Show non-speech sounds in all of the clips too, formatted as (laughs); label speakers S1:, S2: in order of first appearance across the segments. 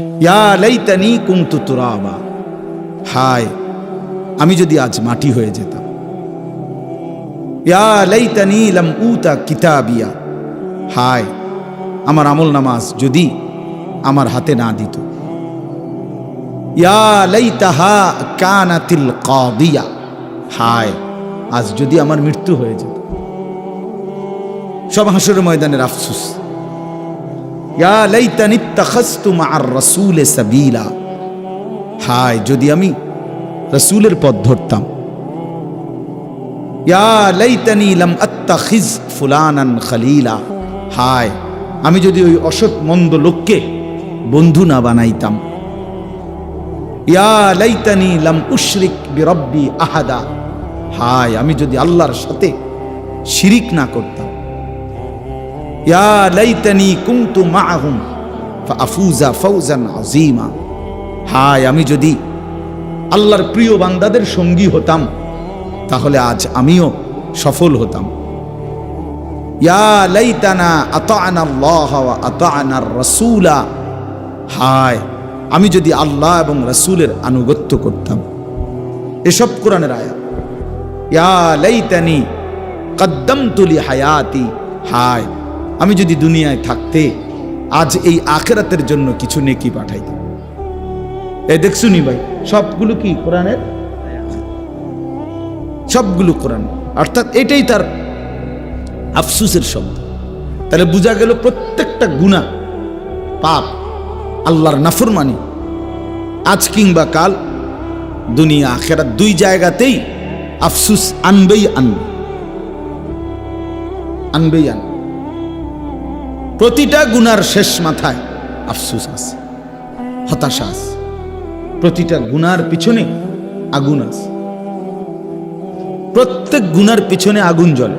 S1: ইয়া লাইতানি কুমতু তুরাবা। হায়, আমি যদি আজ মাটি হয়ে যেতাম। ইয়া লাইতানি লাম উতা কিতাবিয়া। হায়, আমার আমল নামাজ যদি আমার হাতে না দিত। ইয়া লাইতাহা কানাতিল কাদিয়া। হায়, আজ যদি আমার মৃত্যু হয়ে যেত। সব হাসরের ময়দানের আফসুস। হায়, যদি আমি রসুলের পথ ধরতাম। খলিলা। হায়, আমি যদি ওই অসৎ মন্দ লোককে বন্ধু না বানাইতাম। বিরব্বি আহাদা। হায়, আমি যদি আল্লাহর সাথে শিরিক না করতাম। ইয়া লাইতানি হায়, আমি যদি আল্লাহর প্রিয় বান্দাদের সঙ্গী হতাম, তাহলে আজ আমিও সফল হতাম। ইয়া লাইতানা হায়, আমি যদি আল্লাহ এবং রাসূলের আনুগত্য করতাম। এসব কোরআনের আয়াত। ইয়া লাইতানি হায়াতি। হায় আমি যদি দুনিয়ায় থাকতে, আজ এই আখেরাতের জন্য কিছু নেকি পাঠাইতাম। এ দেখছুনি ভাই, সবগুলো কি কোরআনের? সবগুলো কোরআন। অর্থাৎ এটাই তার আফসুসের শব্দ। তাহলে বোঝা গেল প্রত্যেকটা গুণা পাপ, আল্লাহর নাফরমানি। আজ কিংবা কাল দুনিয়া আখেরাত দুই জায়গাতেই আফসুস আনবেই আনবে। আনবেই আনবে। প্রতিটা গুনার শেষ মাথায় আফসুস আছে, হতাশা আছে। প্রতিটা গুনার পিছনে আগুন আছে। প্রত্যেক গুনার পিছনে আগুন জ্বলে।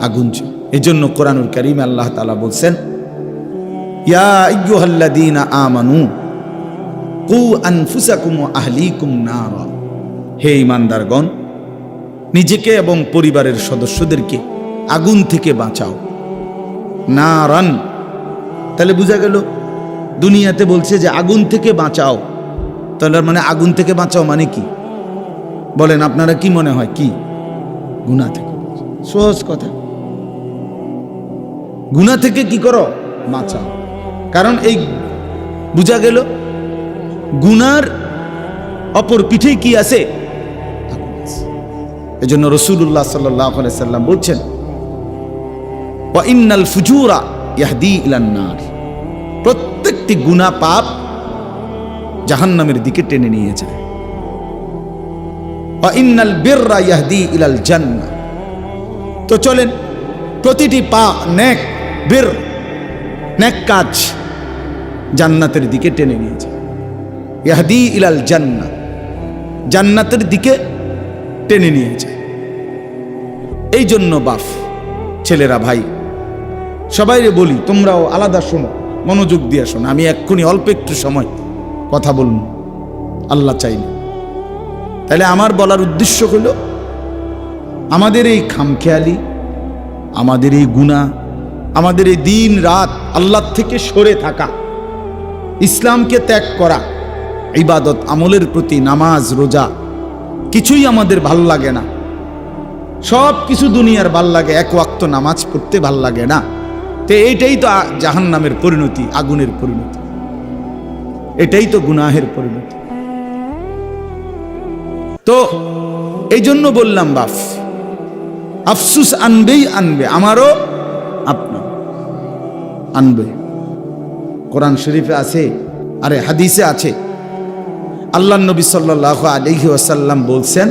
S1: আগুন জ্বলে। এই জন্য কোরআনুল করিম আল্লাহ তালা বলছেন, ইয়া কু হে ইমানদারগণ নিজেকে এবং পরিবারের সদস্যদেরকে আগুন থেকে বাঁচাও। না রান তাহলে বোঝা গেল, দুনিয়াতে বলছে যে আগুন থেকে বাঁচাও। তাহলে মানে আগুন থেকে বাঁচাও মানে কি? বলেন, আপনারা কি মনে হয়, কি? গুণা থেকে সহজ কথা। গুণা থেকে কি করো? বাঁচাও। কারণ এই বুঝা গেল, গুনার অপর পিঠে কি আছে? এজন্য রসুল্লাহ সাল্লাহ সাল্লাম বলছেন ইন্নাল ফুজুরা ইয়াহদি ইলান্নার প্রত্যেকটি গুণা পাপ জাহান্নামের দিকে টেনে নিয়ে যায়। ওয়া ইন্নাল বিররা ইয়াহদি ইলাল জান্নাহ। তো চলেন, প্রতিটি পা নেক, বীর, নেক কাজ জান্নাতের দিকে টেনে নিয়ে যায়। ইয়াহদি ইলাল জান্নাহ জান্নাতের দিকে টেনে নিয়ে যায়। এই জন্য বাফ, ছেলেরা ভাই সবাইরে বলি, তোমরাও আলাদা শোনো, মনোযোগ দিয়ে শোনো। আমি এক্ষুনি অল্প একটু সময় কথা বলুন আল্লাহ চাইলে। তাহলে আমার বলার উদ্দেশ্য হলো, আমাদের এই খামখেয়ালি, আমাদের এই গুণা, আমাদের এই দিন রাত আল্লাহ থেকে সরে থাকা, ইসলামকে ত্যাগ করা, ইবাদত আমলের প্রতি নামাজ, রোজা, কিছুই আমাদের ভালো লাগে না। সব কিছু দুনিয়ার ভালো লাগে, এক ওয়াক্ত নামাজ পড়তে ভালো লাগে না। তো এইটাই তো জাহান নামের পরিণতি, আগুনের পরিণতি। এটাই তো গুনাহের পরিণতি। তো এই জন্য বললাম, বাফ, আফসুস আনবেই আনবে, আমারও আপনার আনবে। কোরআন শরীফে আছে, আরে হাদিসে আছে। আল্লাহ নবী সাল্লাহ আলহি ওয়াসাল্লাম বলছেন,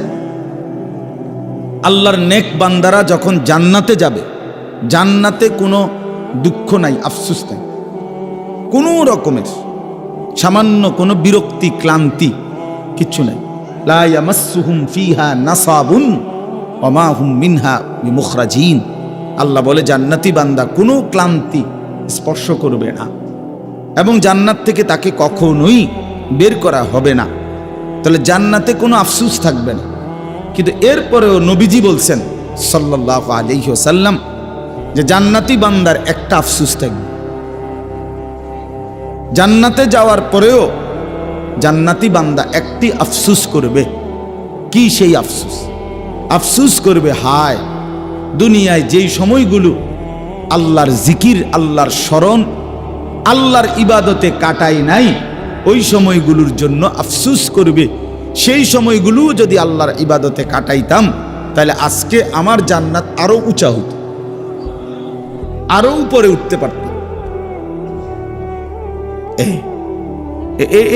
S1: আল্লাহর নেক বান্দারা যখন জান্নাতে যাবে, জান্নাতে কোনো দুঃখ নাই, আফসুস নাই। কোনো রকমের সামান্য কোনো বিরক্তি, ক্লান্তি কিচ্ছু নাই। লা ইয়ামাসসুহুম ফিহা নাসাবুন ওয়া মা হুম মিনহা বিমুখরাজিন। আল্লাহ বলে, জান্নাতি বান্দা কোনো ক্লান্তি স্পর্শ করবে না। এবং জান্নাত থেকে তাকে কখনোই বের করা হবে না। তাহলে জান্নাতে কোনো আফসুস থাকবে না। কিন্তু এরপরেও নবীজি বলছেন সাল্লাহ আলহ্লাম যে জান্নাতি বান্দার একটা আফসুস থাকবে। জান্নাতে যাওয়ার পরেও জান্নাতি বান্দা একটি আফসুস করবে। কি সেই আফসুস? আফসুস করবে, হায়, দুনিয়ায় যেই সময়গুলো আল্লাহর জিকির, আল্লাহর স্মরণ, আল্লাহর ইবাদতে কাটাই নাই, ওই সময়গুলোর জন্য আফসুস করবে। সেই সময়গুলো যদি আল্লাহর ইবাদতে কাটাইতাম, তাহলে আজকে আমার জান্নাত আরও উঁচা হতো। আরও উপরে উঠতে পারতাম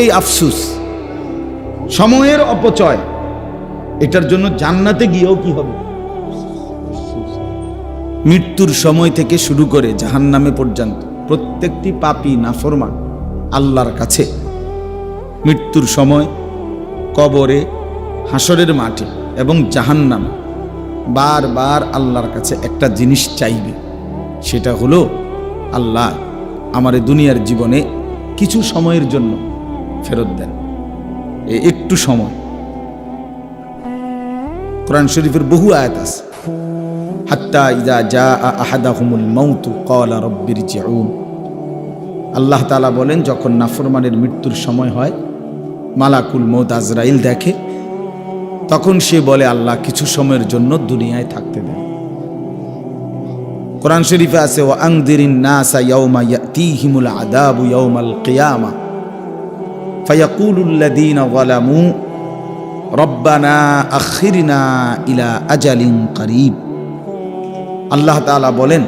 S1: এই আফসুস, সময়ের অপচয়, এটার জন্য জান্নাতে গিয়েও কি হবে? মৃত্যুর সময় থেকে শুরু করে জাহান্নামে পর্যন্ত প্রত্যেকটি পাপী নাফরমান, আল্লাহর কাছে। মৃত্যুর সময় কবরে, হাসরের মাঠে এবং জাহান্নামে বারবার আল্লাহর কাছে একটা জিনিস চাইবে। সেটা হলো, আল্লাহ আমার দুনিয়ার জীবনে কিছু সময়ের জন্য ফেরত দেন। একটু সময়। কোরআন শরীফের বহু আয়াত আছে। হাত্তা ইদা জা আহাদাহুমুল মাউতু ক্বালা রব্বিরজিউন আল্লাহ তালা বলেন, যখন নাফরমানের মৃত্যুর সময় হয়, মালাকুল মৌত আজরাইল দেখে, তখন সে বলে, আল্লাহ কিছু সময়ের জন্য দুনিয়ায় থাকতে দেন। কোরআন শরীফে আছে ও আংদিরিন নাসা ইয়াউমা ইয়াতিহিমুল আদাবু ইয়াউমাল কিয়ামা। ফায়াকুলুল্লাযীনা যালামু, রব্বানা আখিরিনা ইলা আজালিন করিব। আল্লাহ তাআলা বলেন,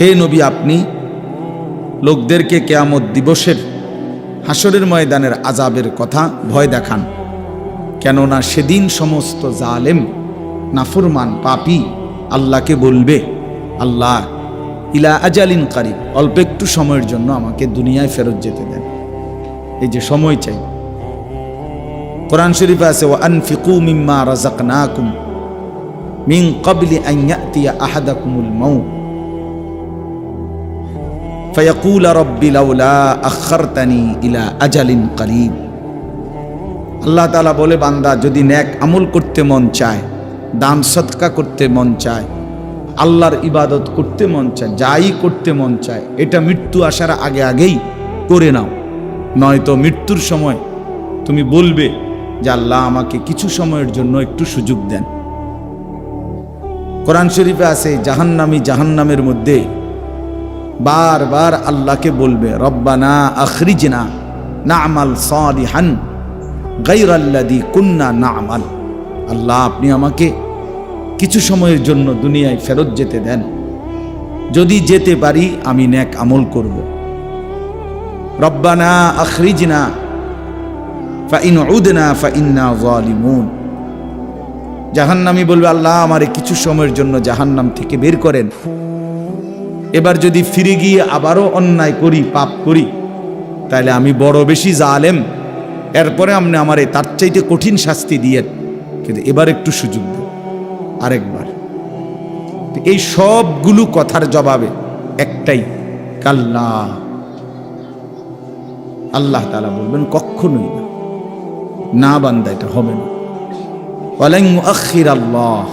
S1: হে নবী, আপনি লোকদেরকে কেয়ামত দিবসের হাসরের ময়দানের আজাবের কথা ভয় দেখান। কেননা সেদিন সমস্ত জালেম, নাফরমান, পাপি আল্লাহকে বলবে, আল্লাহ, ইলা আজালিন কারিব, অল্প একটু সময়ের জন্য আমাকে দুনিয়ায় ফেরত যেতে দেন। এই যে সময় চাই। কোরআন শরীফে আছে ও আনফিকু মিম্মা রাজাকনাকুম মিন ক্বাবলি আন ইয়াতিয়া আহাদাকুমুল মাউত। ফায়াকুল রব্বি লাউলা আখারতানি ইলা আজালিন করিব। আল্লাহ তাআলা বলে, বান্দা, যদি ন্যাক আমল করতে মন চায় দান সৎকা করতে মন চায়, আল্লাহর ইবাদত করতে মন চায়, যাই করতে মন চায়, এটা মৃত্যু আসার আগে আগেই করে নাও। নয়তো মৃত্যুর সময় তুমি বলবে যে আল্লাহ আমাকে কিছু সময়ের জন্য একটু সুযোগ দেন। কোরআন শরীফে আছে, জাহান্নামি জাহান্নামের মধ্যে বারবার আল্লাহকে বলবে, রব্বানা আখরিজনা না আমাল সালিহান গাইরাল্লাদি কুন্না না আমাল আল্লাহ, আপনি আমাকে কিছু সময়ের জন্য দুনিয়ায় ফেরত যেতে দেন। যদি যেতে পারি, আমি ন্যাক আমল করব। রব্বানা আখরিজনা ফাইন উদনা ফাইন্না জালিমুন। জাহান্নামি বলবে, আল্লাহ আমারে কিছু সময়ের জন্য জাহান্নাম থেকে বের করেন। এবার যদি ফিরে গিয়ে আবারও অন্যায় করি, পাপ করি তাহলে আমি বড় বেশি জালেম। এরপরে আপনি আমার তার চাইতে কঠিন শাস্তি দিয়েন। কিন্তু এবার একটু সুযোগ দেন। আরেকবার। এই সবগুলো কথার জবাবে একটাই, কাল্লা। আল্লাহ তালা বলবেন, কখনোই না। না বান্দা, এটা হবে না। আখির আল্লাহ।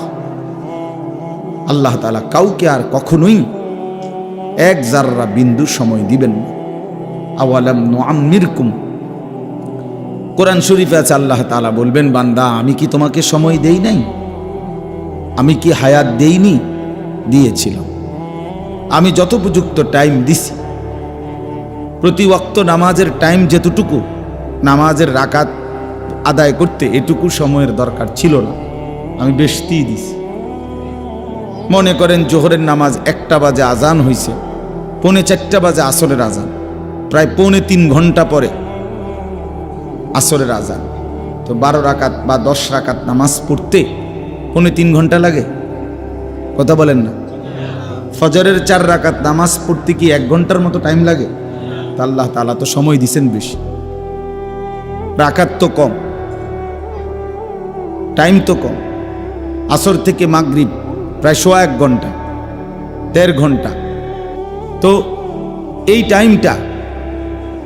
S1: আল্লাহ তালা কাউকে আর কখনোই এক জাররা বিন্দু সময় দিবেন আওয়ালাম কোরআন শরীফে আছে, আল্লাহ তালা বলবেন, বান্দা, আমি কি তোমাকে সময় দেই নাই? আমি কি হায়াত দেইনি? দিয়েছিলাম। আমি যথোপযুক্ত টাইম দিছি। প্রতি ওক্ত নামাজের টাইম যেতটুকু নামাজের রাকাত আদায় করতে এটুকু সময়ের দরকার ছিল না। আমি বেশতেই দিছি। মনে করেন জোহরের নামাজ একটা বাজে আজান হয়েছে পৌনে চারটা বাজে আসরের আজান, প্রায় পৌনে তিন ঘণ্টা পরে আসরের আজান। তো বারো রাকাত বা দশ রাকাত নামাজ পড়তে পৌনে তিন ঘণ্টা লাগে? কথা বলেন না। ফজরের চার রাকাত নামাজ পড়তে কি এক ঘণ্টার মতো টাইম লাগে? তা আল্লাহ তালা তো সময় দিছেন বেশি। রাকাত তো কম। টাইম তো কম। আসর থেকে মাগরিব প্রায় সোয়া এক ঘণ্টা, দেড় ঘণ্টা। তো এই টাইমটা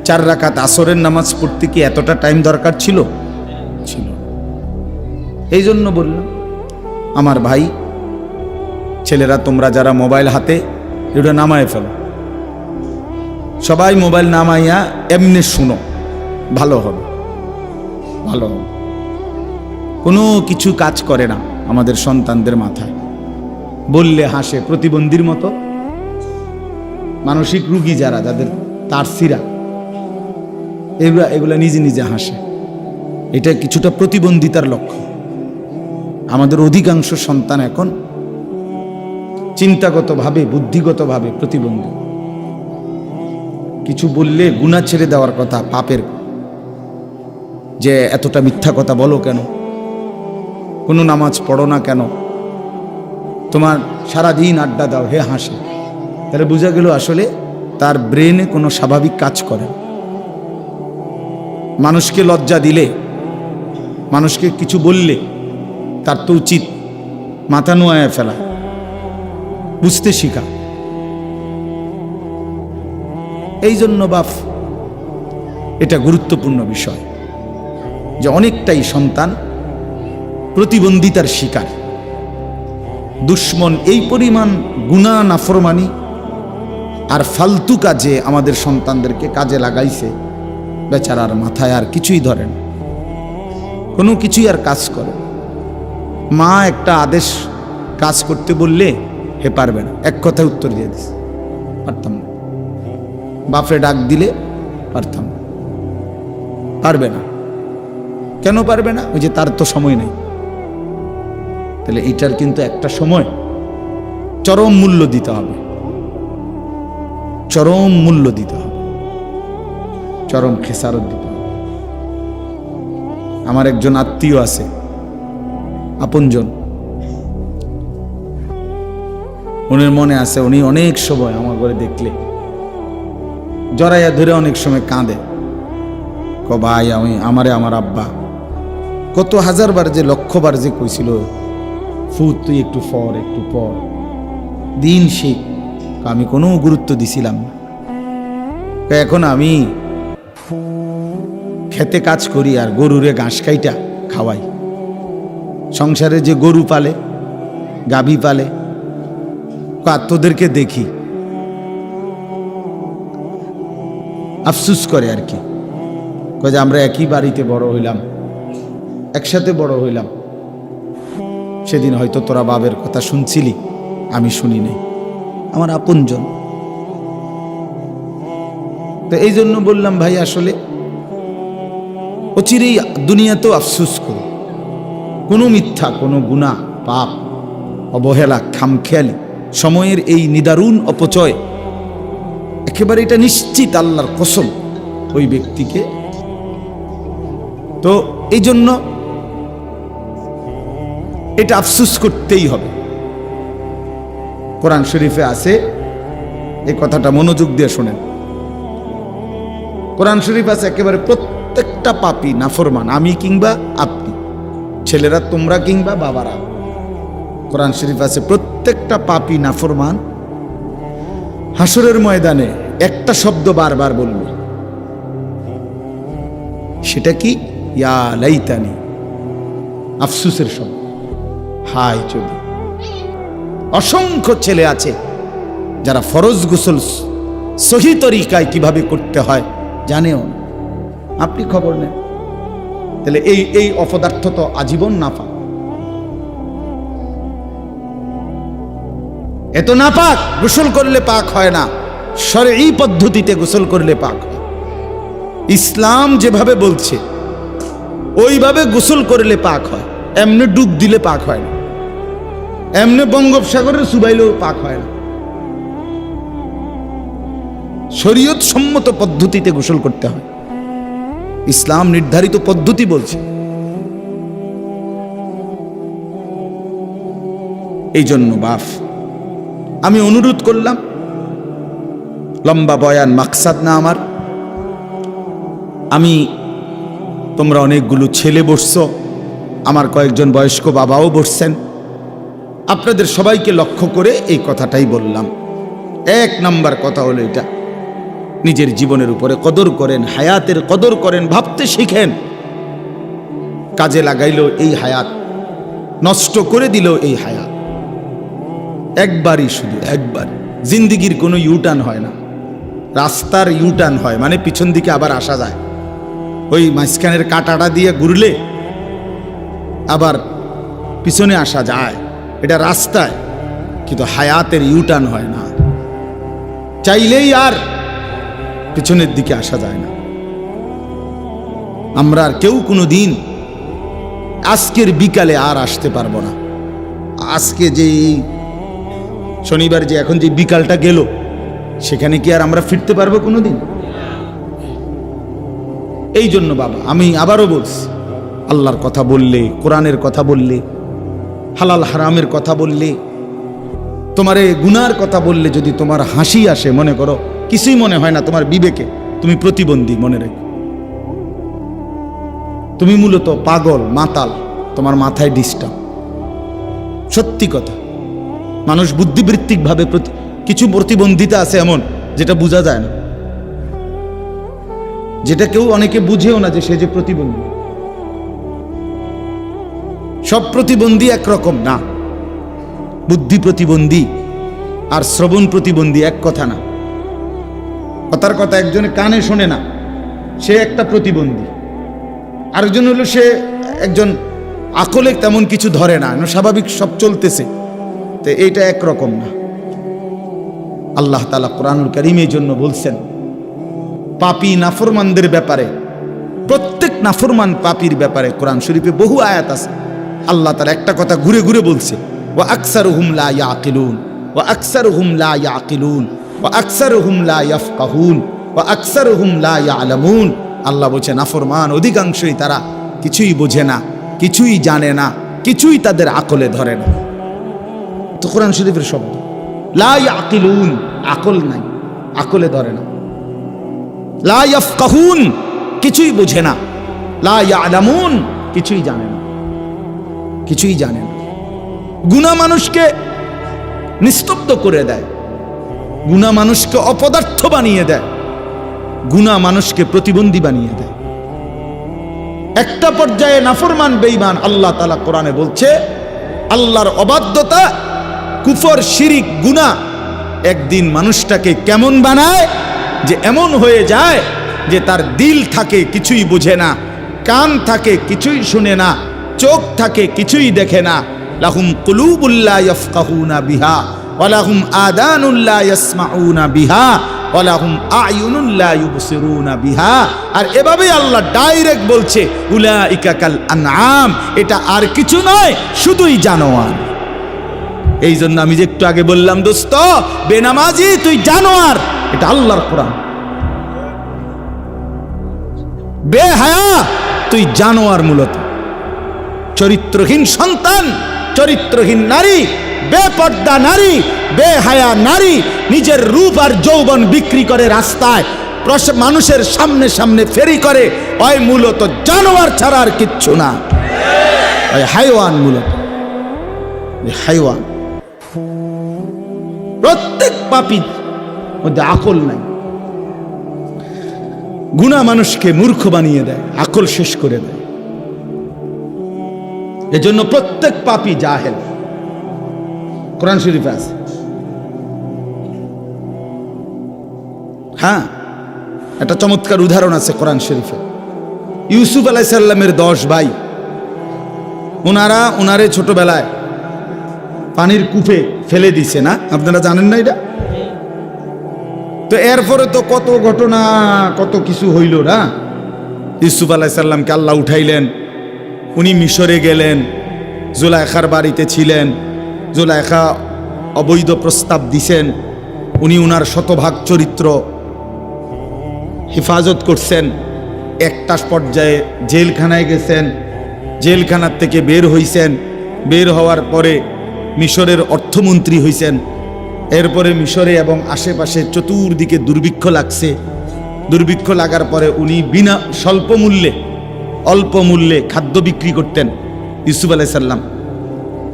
S1: চার রাকাত আসরের নামাজ পড়তে কি এতটা টাইম দরকার ছিল? ছিল এই জন্য বললাম আমার ভাই, ছেলেরা তোমরা যারা মোবাইল হাতে এটা নামায় ফেলো। সবাই মোবাইল নামাইয়া এমনি শুনো, ভালো হবে। ভালো হবে। কোনো কিছু কাজ করে না আমাদের সন্তানদের মাথায়। বললে হাসে প্রতিবন্ধীর মতো। মানসিক রুগী যারা, যাদের তারসিরা এগুলা এগুলা নিজে নিজে হাসে। এটা কিছুটা প্রতিবন্ধিতার লক্ষ্য আমাদের অধিকাংশ সন্তান এখন চিন্তাগতভাবে, বুদ্ধিগতভাবে প্রতিবন্ধী। কিছু বললে গুণা ছেড়ে দেওয়ার কথা, পাপের। যে এতটা মিথ্যা কথা বলো কেন? কোনো নামাজ পড়ো না কেন? তোমার সারাদিন আড্ডা দাও, হে হাসে। তাহলে বোঝা গেল আসলে তার ব্রেনে কোনো স্বাভাবিক কাজ করে মানুষকে লজ্জা দিলে, মানুষকে কিছু বললে তার তো উচিত মাথা নোয়ায় ফেলা। বুঝতে শিখা। এই জন্য বাপ, এটা গুরুত্বপূর্ণ বিষয় যে অনেকটাই সন্তান প্রতিবন্ধিতার শিকার। দুশ্মন এই পরিমাণ গুণা নাফরমানি আর ফালতু কাজে আমাদের সন্তানদেরকে কাজে লাগাইছে, বেচারার মাথায় আর কিছুই ধরেন কোনো কিছুই আর কাজ করে। মা একটা আদেশ কাজ করতে বললে হে পারবে না। এক কথায় উত্তর দিয়ে দিস। পারতাম না। বাপরে ডাক দিলে পারতাম না। পারবে না। কেন পারবে না? ওই যে তার তো সময় নেই। তাহলে এটার কিন্তু একটা সময় চরম মূল্য দিতে হবে। চরম মূল্য দিতে হবে। চরম খেসারত দিতে হবে। আমার একজন আত্মীয় আছে। আপনজন। উনির মনে আছে, উনি অনেক সময় আমার ঘরে দেখলে। জড়াইয়া ধরে অনেক সময় কাঁদে। ক ভাই, আমি, আমারে আমার আব্বা। কত হাজার বার যে, লক্ষবার যে কইছিল ফুট তুই একটু পর একটু পর। দিন শিখ আমি কোনো গুরুত্ব দিছিলাম না। এখন আমি খেতে কাজ করি আর গরুরে ঘাস খাইটা খাওয়াই। সংসারে যে গরু পালে, গাভী পালে ক আর তোদেরকে দেখি? আফসুস করে আর কি। যে আমরা একই বাড়িতে বড় হইলাম, একসাথে বড় হইলাম। সেদিন হয়তো তোরা বাবের কথা শুনছিলি, আমি শুনি নাই। আমার আপনজন। তো এই জন্য বললাম, ভাই, আসলে অচিরেই দুনিয়াতেও আফসুস করো। কোনো মিথ্যা, কোনো গুণা পাপ, অবহেলা, খামখেয়ালি, সময়ের এই নিদারুণ অপচয়, একেবারে এটা নিশ্চিত আল্লাহর কসম ওই ব্যক্তিকে। তো এই জন্য এটা আফসুস করতেই হবে। কোরআন শরীফে আছে, এই কথাটা মনোযোগ দিয়ে শোনেন। কোরআন শরীফ আছে একেবারে প্রত্যেকটা পাপি নাফরমান, আমি কিংবা আপনি। ছেলেরা, তোমরা কিংবা বাবারা। কোরআন শরীফ আছে, প্রত্যেকটা পাপি নাফরমান। হাসরের ময়দানে একটা শব্দ বারবার বলবে সেটা কি? লাইতানি। আফসুসের শব্দ। হাই যদি। অসংখ্য ছেলে আছে, যারা ফরজ গোসল সহি তরিকায় কীভাবে করতে হয় জানেও আপনি খবর নেন। তাহলে এই এই অপদার্থ তো আজীবন নাফা এত না পাক গোসল করলে পাক হয় না। সরে এই পদ্ধতিতে গোসল করলে পাক হয়। ইসলাম যেভাবে বলছে, ওইভাবে গোসল করলে পাক হয়। এমনি ডুব দিলে পাক হয় না। এমনি বঙ্গোপসাগরের সুবাইলেও পাক হয় না। শরীয়ত সম্মত পদ্ধতিতে গোসল করতে হয়। ইসলাম নির্ধারিত পদ্ধতি বলছে। এই জন্য বাফ, আমি অনুরোধ করলাম, লম্বা বয়ান মাকসাদ না আমার। আমি, তোমরা অনেকগুলো ছেলে বসছো, আমার কয়েকজন বয়স্ক বাবাও বসছেন। আপনাদের সবাইকে লক্ষ্য করে এই কথাটাই বললাম। এক নাম্বার কথা হলো এটা। নিজের জীবনের উপরে কদর করেন, হায়াতের কদর করেন, ভাবতে শিখেন। কাজে লাগাইল এই হায়াত, নষ্ট করে দিল এই হায়াত। একবারই শুধু একবার, জিন্দিগির কোনো ইউটার্ন হয় না। রাস্তার ইউটার্ন হয় মানে পিছন দিকে আবার আসা যায়। ওই মাঝখানের কাটাটা দিয়ে ঘুরলে আবার পিছনে আসা যায়। এটা রাস্তায়, কিন্তু হায়াতের ইউটার্ন হয় না। চাইলেই আর পিছনের দিকে আসা যায় না। আমরা আর কেউ কোনো দিন আজকের বিকালে আর আসতে পারব না। আজকে যে শনিবার যে এখন যে বিকালটা গেল, সেখানে কি আর আমরা ফিরতে পারব কোনো দিন এই জন্য বাবা, আমি আবারও বলছি, আল্লাহর কথা বললে, কোরআনের কথা বললে, হালাল হারামের কথা বললে, তোমার গুনার কথা বললে যদি তোমার হাসি আসে, মনে করো কিছুই মনে হয় না তোমার বিবেকে। তুমি প্রতিবন্ধী, মনে রেখো। তুমি মূলত পাগল, মাতাল, তোমার মাথায় ডিস্টার্ব সত্যি কথা। মানুষ বুদ্ধিবৃত্তিকভাবে কিছু প্রতিবন্ধিতা আছে এমন, যেটা বোঝা যায় না। যেটা কেউ অনেকে বুঝেও না যে সে যে প্রতিবন্ধী। সব প্রতিবন্ধী একরকম না। বুদ্ধি প্রতিবন্ধী আর শ্রবণ প্রতিবন্ধী এক কথা না। কথার কথা একজনে কানে শোনে না। সে একটা প্রতিবন্ধী। আরেকজন হলো সে একজন আকলে তেমন কিছু ধরে না স্বাভাবিক সব চলতেছে। তো এইটা একরকম না। আল্লাহ তালা কোরআনুল করিমের জন্য বলছেন, পাপি নাফরমানদের ব্যাপারে, প্রত্যেক নাফরমান পাপির ব্যাপারে কোরআন শরীফে বহু আয়াত আছে। আল্লাহ তার একটা কথা ঘুরে ঘুরে বলছে ও আকসার হুম লা ইয়াকিলুন ও আকসার হুম লা ইয়াকিলুন। আল্লাহ বলছে নাফরমান অধিকাংশই তারা কিছুই বোঝে না, কিছুই জানে না, কিছুই তাদের আকলে ধরে না। তো কোরআন শরীফের শব্দ, লা ইয়াকিলুন, আকল নাই, আকলে ধরে না। লা ইয়াফকাহুন, কিছুই বোঝে না, লা ইয়ালামুন, কিছুই জানে না, কিছুই জানে না। গুণা মানুষকে নিস্তব্ধ করে দেয়। গুণা মানুষকে অপদার্থ বানিয়ে দেয়, গুণা মানুষকে প্রতিবন্ধী বানিয়ে দেয়। একটা পর্যায়ে নাফরমান, বেঈমান, আল্লাহ তালা কোরআনে বলছে, আল্লাহর অবাধ্যতা, কুফর, শিরিক গুণা একদিন মানুষটাকে কেমন বানায় যে এমন হয়ে যায় যে তার দিল থাকে কিছুই বোঝে না, কান থাকে কিছুই শুনে না, চোখ থাকে কিছুই দেখে না। লাহুম কুলুবুল্লাহ বিহা। ওয়ালাহুম আদানুল্লাহ ইয়াসমাউনা বিহা, ওয়ালাহুম আয়ুনুল্লাহ ইউবসিরুনা বিহা। আর এভাবেই আল্লাহ ডাইরেক্ট বলছে, উলাইকা কাল আনআম, এটা আর কিছু নয়, শুধুই জানোয়ার। এই জন্য আমি যে একটু আগে বললাম, দোস্ত, বেনামাজি, তুই জানোয়ার, এটা আল্লাহর কোরআন। বেহায়া, তুই জানোয়ার মূলত। চরিত্রহীন সন্তান, চরিত্রহীন নারী বেপর্দা নারী, বেহায়া নারী নিজের রূপ আর যৌবন বিক্রি করে রাস্তায়। মানুষের সামনে সামনে ফেরি করে। ওই মূলত জানোয়ার ছাড়া আর কিচ্ছু না। হাইওয়ান মূলত। হাইওয়ান। প্রত্যেক পাপি মধ্যে আকল নাই। গুণা মানুষকে মূর্খ বানিয়ে দেয়, আকল শেষ করে দেয়। এজন্য প্রত্যেক পাপি জাহেল। কোরআন শরীফে আছে। হ্যাঁ একটা চমৎকার উদাহরণ আছে কোরআন শরীফে। ইউসুফ আলাইসাল্লামের দশ ভাই ওনারা ওনারে ছোটবেলায় পানির কূপে ফেলে দিছে, না? আপনারা জানেন না এটা? তো এরপরে তো কত ঘটনা, কত কিছু হইল, না? ইউসুফ আলাইসাল্লামকে আল্লাহ উঠাইলেন, উনি মিশরে গেলেন, জোলাইখার বাড়িতে ছিলেন জোলাইখা অবৈধ প্রস্তাব দিছেন। উনি উনার শতভাগ চরিত্র হেফাজত করছেন। একটা পর্যায়ে জেলখানায় গেছেন, জেলখানার থেকে বের হইছেন। বের হওয়ার পরে মিশরের অর্থমন্ত্রী হইছেন। এরপরে মিশরে এবং আশেপাশে চতুর্দিকে দুর্ভিক্ষ লাগছে। দুর্ভিক্ষ লাগার পরে উনি বিনা স্বল্প মূল্যে অল্প মূল্যে খাদ্য বিক্রি করতেন, ইউসুফ আলাইসাল্লাম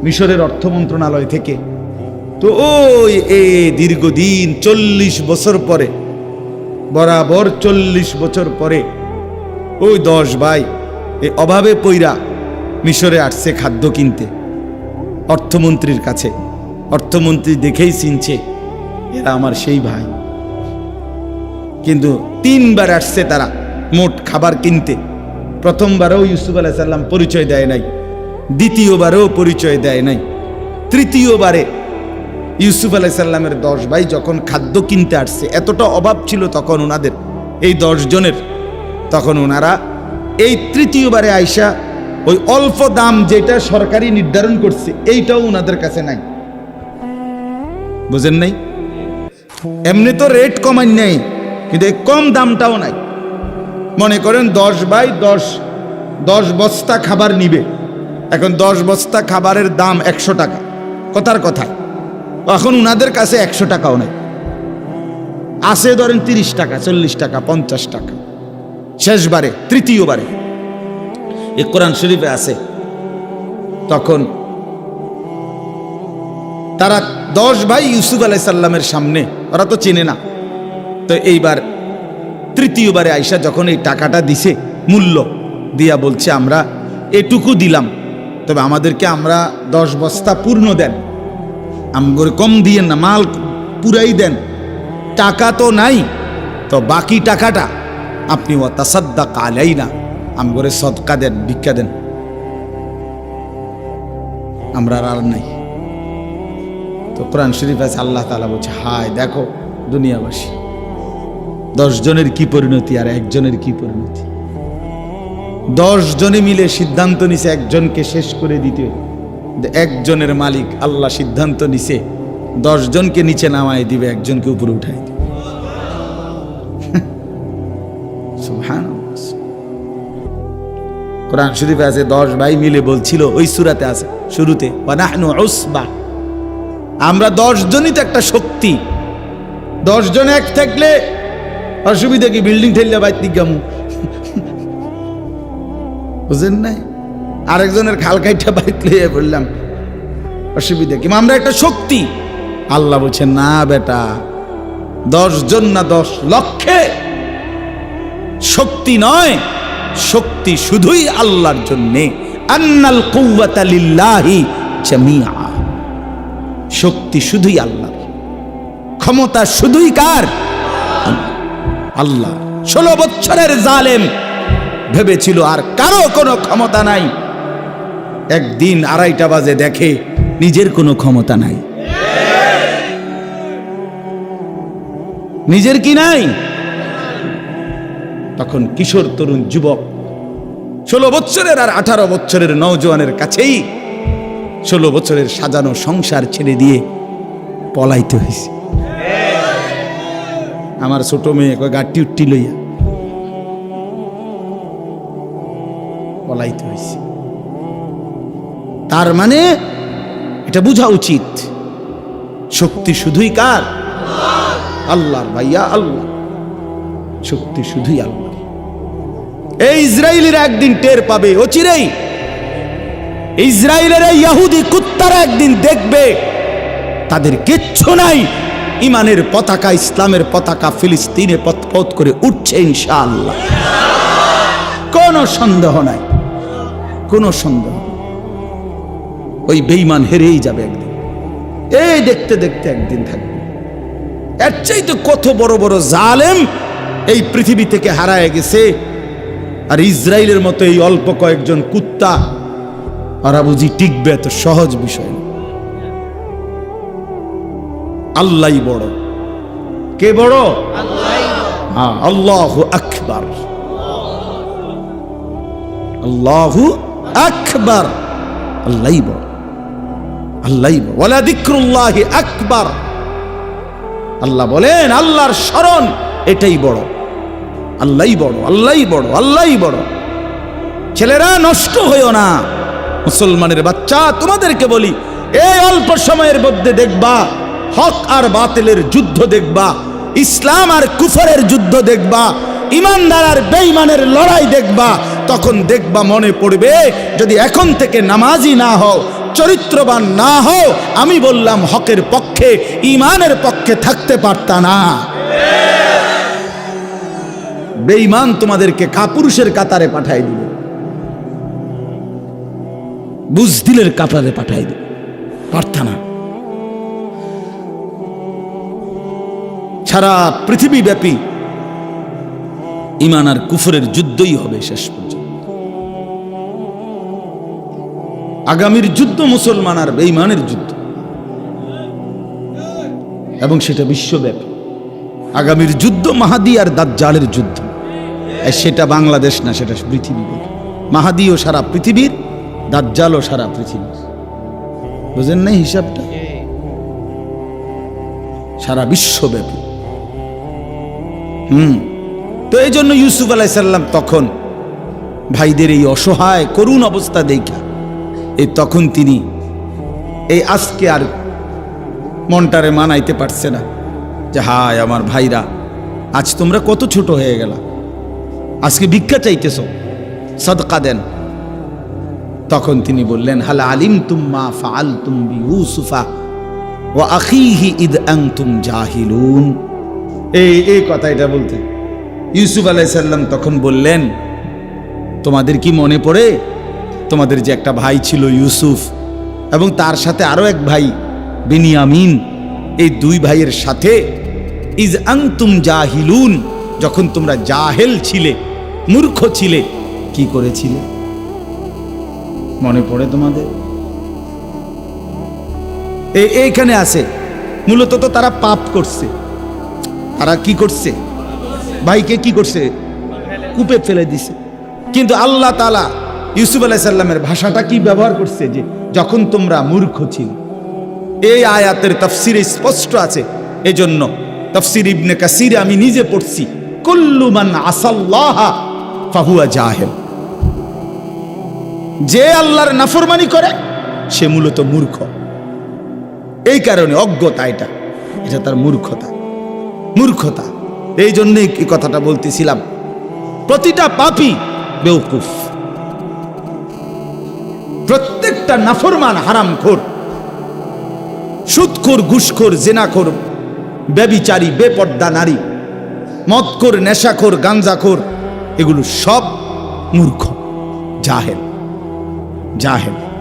S1: মিশরের অর্থ মন্ত্রণালয় থেকে। তো ওই এ দীর্ঘদিন চল্লিশ বছর পরে, বরাবর চল্লিশ বছর পরে, ওই দশ ভাই এ অভাবে পইরা মিশরে আসছে খাদ্য কিনতে। অর্থমন্ত্রীর কাছে, অর্থমন্ত্রী দেখেই চিনছে, এরা আমার সেই ভাই। কিন্তু তিনবার আসছে তারা মোট খাবার কিনতে। প্রথমবারও ইউসুফ আলাহ সাল্লাম পরিচয় দেয় নাই। দ্বিতীয়বারেও পরিচয় দেয় নাই। তৃতীয়বারে ইউসুফ আলাহ সাল্লামের দশ ভাই যখন খাদ্য কিনতে আসছে, এতটা অভাব ছিল তখন ওনাদের এই জনের, তখন ওনারা এই তৃতীয়বারে আইসা ওই অল্প দাম যেটা সরকারি নির্ধারণ করছে, এইটাও ওনাদের কাছে নাই। বুঝেন নাই? এমনি তো রেট কমাই নেই, কিন্তু এই কম দামটাও নাই। মনে করেন দশ বাই দশ দশ বস্তা খাবার নিবে। এখন দশ বস্তা খাবারের দাম একশো টাকা। কথার কথা, এখন উনাদের কাছে একশো টাকাও নেই। আসে ধরেন তিরিশ টাকা, চল্লিশ টাকা, পঞ্চাশ টাকা। শেষবারে, তৃতীয়বারে। এ কোরআন শরীফে আছে। তখন তারা দশ ভাই ইউসুফ আলাইসাল্লামের সামনে, ওরা তো চেনে না। তো এইবার তৃতীয়বারে আইসা যখন এই টাকাটা দিছে, মূল্য দিয়া বলছে, আমরা এটুকু দিলাম। তবে আমাদেরকে আমরা দশ বস্তা পূর্ণ দেন। আমগরে কম দিয়েন না, মাল পুরাই দেন। টাকা তো নাই, তো বাকি টাকাটা আপনি ও তাসাদ্দা কালাই না আমগরে সদকা দেন, ভিক্ষা দেন। আমরা আর নাই। তো কোরআন শরীফ আছে, আল্লাহ তালা বলছে, হায় দেখো দুনিয়াবাসী, দশ জনের কি পরিণতি আর একজনের কি পরিণতি? দশ জনে মিলে সিদ্ধান্ত নিছে, একজনকে শেষ করে দিতে। একজনের মালিক আল্লাহ সিদ্ধান্ত নিছে দশ জনকে নিচে নামায় দিবে, একজনকে উপরে উঠাই দিবে। (laughs) কোরআন শরীফে আছে, দশ ভাই মিলে বলছিল, ওই সুরাতে আছে, শুরুতে আমরা দশ জনই তো একটা শক্তি। দশ জন এক থাকলে অসুবিধা কি? বিল্ডিং ঠেললে বাইর দিকামু বুঝেন নাই? আরেকজনের খাল কাইটা বাইক লিয়ে বললাম, অসুবিধা কি? আমরা একটা শক্তি। আল্লাহ বলছেন না বেটা, দশ জন না দশ লক্ষে। শক্তি নয়, শক্তি শুধুই আল্লাহর জন্যে। আন্নাল কৌয়াতা লিল্লাহি জামিআ। শক্তি শুধুই আল্লাহর। ক্ষমতা শুধুই কার? আল্লাহ। ষোলো বছরের জালেম ভেবেছিল আর কারও কোনো ক্ষমতা নাই। একদিন আড়াইটা বাজে দেখে নিজের কোনো ক্ষমতা নাই। নিজের কি নাই? তখন কিশোর তরুণ যুবক ষোলো বছরের আর আঠারো বছরের নৌজওয়ানের কাছেই ষোলো বছরের সাজানো সংসার ছেড়ে দিয়ে পলাইতে হয়েছে। আমার ছোট মেয়ে গাটি উঠটি লইয়া। পলাইতে হয়েছে তার মানে এটা বোঝা উচিত। শক্তি শুধুই কার? আল্লাহর ভাইয়া আল্লাহ। শক্তি শুধুই আল্লাহ। এই ইসরায়েলিরা একদিন টের পাবে অচিরেই ইসরায়েলের এই ইয়াহুদি কুত্তারা একদিন দেখবে, তাদের কিচ্ছু নাই। ইমানের পতাকা, ইসলামের পতাকা, ফিলিস্তিনে পথ করে উঠছে ইনশাআল্লাহ। কোনো সন্দেহ নাই। কোনো সন্দেহ ওই বেইমান হেরেই যাবে একদিন। এই দেখতে দেখতে একদিন থাকবে। এর চাইতে কত বড় বড় জালেম এই পৃথিবী থেকে হারায় গেছে। আর ইসরায়েলের মতো এই অল্প কয়েকজন কুত্তা ওরা বুঝি টিকবে এত সহজ বিষয় না। আল্লাহই বড়। কে বড়? হ্যাঁ আল্লাহ আকবার। আল্লাহ আকবার। আল্লাহই বড়। ওয়ালা দিক্রুল্লাহি আল্লাহ বলেন, আল্লাহর স্মরণ এটাই বড়। আল্লাহই বড় আল্লাহই বড় আল্লাহই বড়। ছেলেরা, নষ্ট হইও না। মুসলমানের বাচ্চা, তোমাদেরকে বলি, এই অল্প সময়ের মধ্যে দেখবা, হক আর বাতিলের যুদ্ধ দেখবা, ইসলাম আর কুফরের যুদ্ধ দেখবা, ইমানদার আর বেঈমানের লড়াই দেখবা তখন দেখবা মনে পড়বে, যদি এখন থেকে নামাজি না হও, চরিত্রবান না হও, আমি বললাম হকের পক্ষে ইমানের পক্ষে থাকতে পারতা না। বেঈমান তোমাদেরকে কাপুরুষের কাতারে পাঠাই দিবে। বুঝদিলের কাতারে পাঠাই দিবে। পারতা না। সারা পৃথিবী ব্যাপী ইমান আর কুফরের যুদ্ধই হবে শেষ পর্যন্ত। আগামীর যুদ্ধ মুসলমান আর বেঈমানের যুদ্ধ। এবং সেটা বিশ্বব্যাপী। আগামীর যুদ্ধ মাহাদি আর দাজ্জালের যুদ্ধ। সেটা বাংলাদেশ না, সেটা পৃথিবী। মাহাদিও সারা পৃথিবীর দাজ্জালও সারা পৃথিবীর। বুঝেন নাই হিসাবটা? সারা বিশ্বব্যাপী। হুম। তো এই জন্য ইউসুফ আলাইসাল্লাম তখন ভাইদের এই অসহায়, করুণ অবস্থা দেখা এই তখন তিনি এই আজকে আর মনটারে মানাইতে পারছে না যে, হায় আমার ভাইরা, আজ তোমরা কত ছোট হয়ে গেলা। আজকে ভিক্ষা চাইতেছ, সদকা দেন। তখন তিনি বললেন, হাল আলিম তুম্মা ফাল তুম্বি ইউসুফা ও আখিহি ইদ আংতুম জাহিলুন। এই এই কথা এটা বলতে। ইউসুফ আলাইসাল্লাম তখন বললেন, তোমাদের কি মনে পড়ে? তোমাদের যে একটা ভাই ছিল ইউসুফ এবং তার সাথে আরও এক ভাই বিনিয়ামিন, এই দুই ভাইয়ের সাথে ইজ আংতুম জাহিলুন, যখন তোমরা জাহেল ছিলে, মূর্খ ছিলে, কি করেছিলে? মনে পড়ে তোমাদের? এই এইখানে আছে। মূলত তো তারা পাপ করছে। তারা কি করছে? ভাইকে কি করছে? কূপে ফেলে দিছে। কিন্তু আল্লাহ তালা ইউসুফ আলাইসাল্লামের ভাষাটা কি ব্যবহার করছে যে, যখন তোমরা মূর্খ ছিল, এই আয়াতের তফসিরে স্পষ্ট আছে, এজন্য তফসির ইবনে কাসিরে আমি নিজে পড়ছি কুল্লুমান আসাল্লাহা ফাহুয়া জাহেল। যে আল্লাহর নাফরমানি করে, সে মূলত মূর্খ। এই কারণে অজ্ঞতা এটা এটা তার মূর্খতা। মূর্খতা। এই জন্যই এই কথাটা বলতেছিলাম। প্রতিটা পাপি বেউকুফ প্রত্যেকটা নাফরমান হারাম খোর সুদখোর, ঘুষখোর, জেনাখোর, ব্যবিচারী, বেপর্দা নারী, মদখোর, নেশাখোর, গাঞ্জাখোর, এগুলো সব মূর্খ, জাহেল জাহেল।